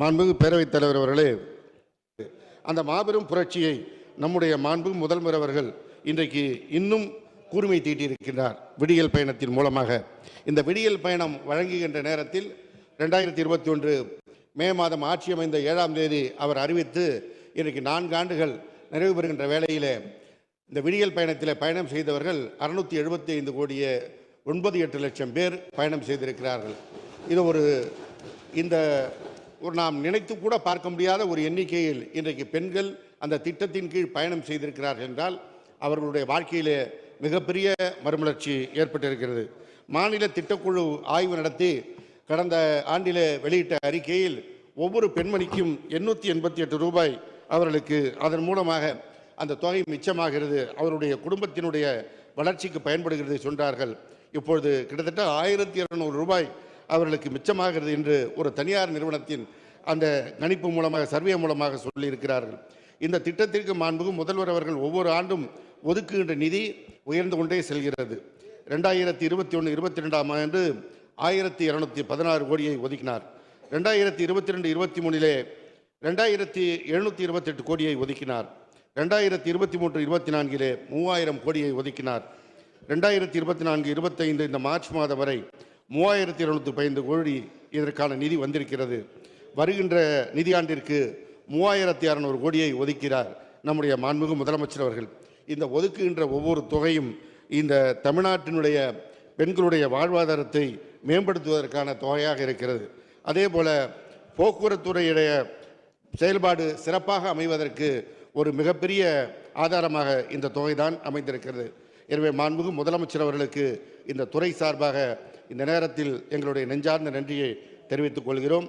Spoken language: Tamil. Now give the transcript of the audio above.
மாண்புமிகு பேரவைத் தலைவர் அவர்களே அந்த மாபெரும் புரட்சியை நம்முடைய மாண்பு முதல்வர் அவர்கள் இன்றைக்கு இன்னும் கூர்மை தீட்டியிருக்கின்றார் விடியல் பயணத்தின் மூலமாக. இந்த விடியல் பயணம் வழங்குகின்ற நேரத்தில் ரெண்டாயிரத்தி இருபத்தி ஒன்று மே மாதம் ஆட்சி அமைந்த ஏழாம் தேதி அவர் அறிவித்து இன்றைக்கு நான்கு ஆண்டுகள் நிறைவு பெறுகின்ற வேளையிலே இந்த விடியல் பயணத்தில் பயணம் செய்தவர்கள் அறுநூற்றி எழுபத்தி ஐந்து கோடியே ஒன்பது எட்டு லட்சம் பேர் பயணம் செய்திருக்கிறார்கள். இது ஒரு இந்த ஒரு நாம் நினைத்து கூட பார்க்க முடியாத ஒரு எண்ணிக்கையில் இன்றைக்கு பெண்கள் அந்த திட்டத்தின் கீழ் பயணம் செய்திருக்கிறார்கள் என்றால் அவர்களுடைய வாழ்க்கையிலே மிகப்பெரிய மறுமலர்ச்சி ஏற்பட்டிருக்கிறது. மாநில திட்டக்குழு ஆய்வு நடத்தி கடந்த ஆண்டிலே வெளியிட்ட அறிக்கையில் ஒவ்வொரு பெண்மணிக்கும் எண்ணூற்றி எண்பத்தி எட்டு ரூபாய் அவர்களுக்கு அதன் மூலமாக அந்த தொகை மிச்சமாகிறது அவருடைய குடும்பத்தினுடைய வளர்ச்சிக்கு பயன்படுகிறது சொன்றார்கள் இப்பொழுது கிட்டத்தட்ட ஆயிரத்தி இரநூறு ரூபாய் அவர்களுக்கு மிச்சமாகிறது என்று ஒரு தனியார் நிறுவனத்தின் அந்த கணிப்பு மூலமாக சர்வே மூலமாக சொல்லியிருக்கிறார்கள். இந்த திட்டத்திற்கு மாண்புகு முதல்வர் அவர்கள் ஒவ்வொரு ஆண்டும் ஒதுக்குகின்ற நிதி உயர்ந்து கொண்டே செல்கிறது. ரெண்டாயிரத்தி இருபத்தி ஒன்று இருபத்தி ரெண்டாம் ஆண்டு ஆயிரத்தி இரநூத்தி பதினாறு கோடியை ஒதுக்கினார். ரெண்டாயிரத்தி இருபத்தி ரெண்டு இருபத்தி மூணிலே ரெண்டாயிரத்தி எழுநூற்றி இருபத்தெட்டு கோடியை ஒதுக்கினார். ரெண்டாயிரத்தி இருபத்தி மூன்று இருபத்தி நான்கிலே மூவாயிரம் கோடியை ஒதுக்கினார். ரெண்டாயிரத்தி இருபத்தி நான்கு இருபத்தைந்து இந்த மார்ச் மாதம் வரை மூவாயிரத்தி இருநூற்றி பதினைந்து கோடி இதற்கான நிதி வந்திருக்கிறது. வருகின்ற நிதியாண்டிற்கு மூவாயிரத்தி அறநூறு கோடியை ஒதுக்கிறார் நம்முடைய மாண்புமிகு முதலமைச்சர் அவர்கள். இந்த ஒதுக்குகின்ற ஒவ்வொரு தொகையும் இந்த தமிழ்நாட்டினுடைய பெண்களுடைய வாழ்வாதாரத்தை மேம்படுத்துவதற்கான தொகையாக இருக்கிறது. அதே போல் போக்குவரத்துறையுடைய செயல்பாடு சிறப்பாக அமைவதற்கு ஒரு மிகப்பெரிய ஆதாரமாக இந்த தொகைதான் அமைந்திருக்கிறது. எனவே மாண்புமிகு முதலமைச்சர் அவர்களுக்கு இந்த துறை சார்பாக இந்த நேரத்தில் எங்களுடைய நெஞ்சார்ந்த நன்றியை தெரிவித்துக் கொள்கிறோம்.